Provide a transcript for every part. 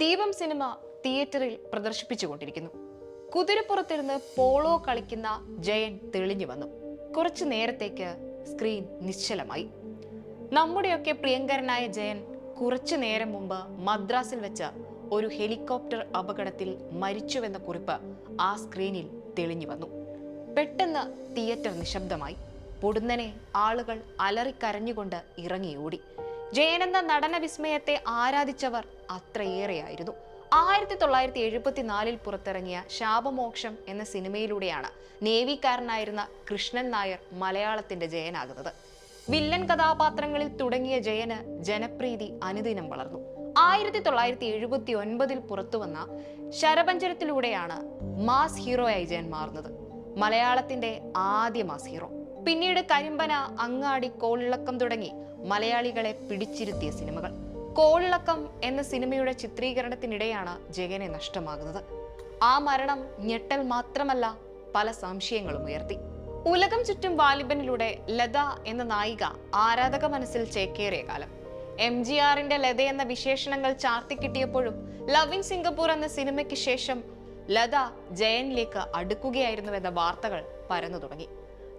ദീപം സിനിമ തിയേറ്ററിൽ പ്രദർശിപ്പിച്ചുകൊണ്ടിരിക്കുന്നു. കുതിരപ്പുറത്തിരുന്ന് പോളോ കളിക്കുന്ന ജയൻ തെളിഞ്ഞു വന്നു. കുറച്ചു നേരത്തേക്ക് സ്ക്രീൻ നിശ്ചലമായി. നമ്മുടെയൊക്കെ പ്രിയങ്കരനായ ജയൻ കുറച്ചു നേരം മുമ്പ് മദ്രാസിൽ വെച്ച് ഒരു ഹെലികോപ്റ്റർ അപകടത്തിൽ മരിച്ചുവെന്ന കുറിപ്പ് ആ സ്ക്രീനിൽ തെളിഞ്ഞു വന്നു. പെട്ടെന്ന് തിയേറ്റർ നിശബ്ദമായി. പൊടുന്നനെ ആളുകൾ അലറിക്കരഞ്ഞുകൊണ്ട് ഇറങ്ങിയോടി. ജയനെന്ന നടന വിസ്മയത്തെ ആരാധിച്ചവർ അത്രയേറെയായിരുന്നു. ആയിരത്തി തൊള്ളായിരത്തി എഴുപത്തിനാലിൽ പുറത്തിറങ്ങിയ ശാപമോക്ഷം എന്ന സിനിമയിലൂടെയാണ് നേവിക്കാരനായിരുന്ന കൃഷ്ണൻ നായർ മലയാളത്തിന്റെ ജയനാകുന്നത്. വില്ലൻ കഥാപാത്രങ്ങളിൽ തുടങ്ങിയ ജയന് ജനപ്രീതി അനുദിനം വളർന്നു. ആയിരത്തി തൊള്ളായിരത്തി എഴുപത്തി ഒൻപതിൽ പുറത്തുവന്ന ശരപഞ്ചരത്തിലൂടെയാണ് മാസ് ഹീറോയായി ജയൻ മാറുന്നത്. മലയാളത്തിന്റെ ആദ്യ മാസ് ഹീറോ. പിന്നീട് കരിമ്പന അങ്ങാടി കോളിളക്കം തുടങ്ങി മലയാളികളെ പിടിച്ചിരുത്തിയ സിനിമകൾ. കോളിളക്കം എന്ന സിനിമയുടെ ചിത്രീകരണത്തിനിടെയാണ് ജഗനെ നഷ്ടമാകുന്നത്. ആ മരണം ഞെട്ടൽ മാത്രമല്ല പല സംശയങ്ങളും ഉയർത്തി. ഉലകം ചുറ്റും വാലിബനിലൂടെ ലത എന്ന നായിക ആരാധക മനസ്സിൽ ചേക്കേറിയ കാലം. എം ജി ആറിന്റെ ലത എന്ന വിശേഷണങ്ങൾ ചാർത്തിക്കിട്ടിയപ്പോഴും ലവ് ഇൻ സിംഗപ്പൂർ എന്ന സിനിമയ്ക്ക് ശേഷം ലത ജയനിലേക്ക് അടുക്കുകയായിരുന്നുവെന്ന വാർത്തകൾ പരന്നു തുടങ്ങി.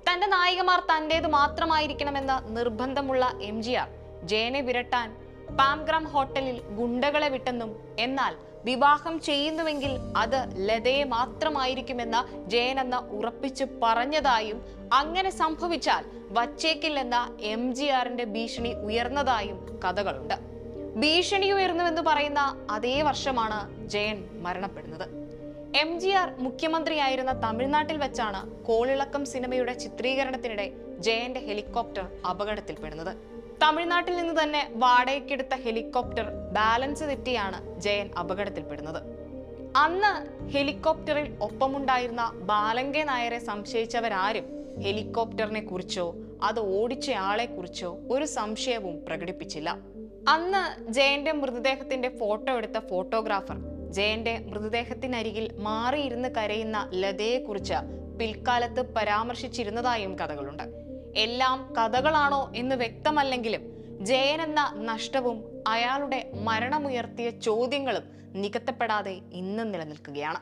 തന്റെ നായികമാർ തന്റേത് മാത്രമായിരിക്കണമെന്ന നിർബന്ധമുള്ള എം ജി ആർ ജയനെ വിരട്ടാൻ പാംഗ്രാം ഹോട്ടലിൽ ഗുണ്ടകളെ വിട്ടെന്നും എന്നാൽ വിവാഹം ചെയ്യുന്നുവെങ്കിൽ അത് ലതയെ മാത്രമായിരിക്കുമെന്ന ജയൻ എന്ന ഉറപ്പിച്ചു പറഞ്ഞതായും അങ്ങനെ സംഭവിച്ചാൽ വച്ചേക്കില്ലെന്ന എം ജി ആറിന്റെ ഭീഷണി ഉയർന്നതായും കഥകളുണ്ട്. ഭീഷണി ഉയർന്നുവെന്ന് പറയുന്ന അതേ വർഷമാണ് ജയൻ മരണപ്പെടുന്നത്. എം ജി ആർ മുഖ്യമന്ത്രിയായിരുന്ന തമിഴ്നാട്ടിൽ വെച്ചാണ് കോളിളക്കം സിനിമയുടെ ചിത്രീകരണത്തിനിടെ ജയന്റെ ഹെലികോപ്റ്റർ അപകടത്തിൽപ്പെടുന്നത്. തമിഴ്നാട്ടിൽ നിന്ന് തന്നെ വാടകയ്ക്കെടുത്ത ഹെലികോപ്റ്റർ ബാലൻസ് തെറ്റിയാണ് ജയൻ അപകടത്തിൽപ്പെടുന്നത്. അന്ന് ഹെലികോപ്റ്ററിൽ ഒപ്പമുണ്ടായിരുന്ന ബാലങ്കെ നായരെ സംശയിച്ചവരാരും ഹെലികോപ്റ്ററിനെ കുറിച്ചോ അത് ഓടിച്ചയാളെ കുറിച്ചോ ഒരു സംശയവും പ്രകടിപ്പിച്ചില്ല. അന്ന് ജയന്റെ മൃതദേഹത്തിന്റെ ഫോട്ടോ എടുത്ത ഫോട്ടോഗ്രാഫർ ജയന്റെ മൃതദേഹത്തിനരികിൽ മാറിയിരുന്ന് കരയുന്ന ലതയെക്കുറിച്ച് പിൽക്കാലത്ത് പരാമർശിച്ചിരുന്നതായും കഥകളുണ്ട്. എല്ലാം കഥകളാണോ എന്ന് വ്യക്തമല്ലെങ്കിലും ജയൻ എന്ന നഷ്ടവും അയാളുടെ മരണമുയർത്തിയ ചോദ്യങ്ങളും നികത്തപ്പെടാതെ ഇന്നും നിലനിൽക്കുകയാണ്.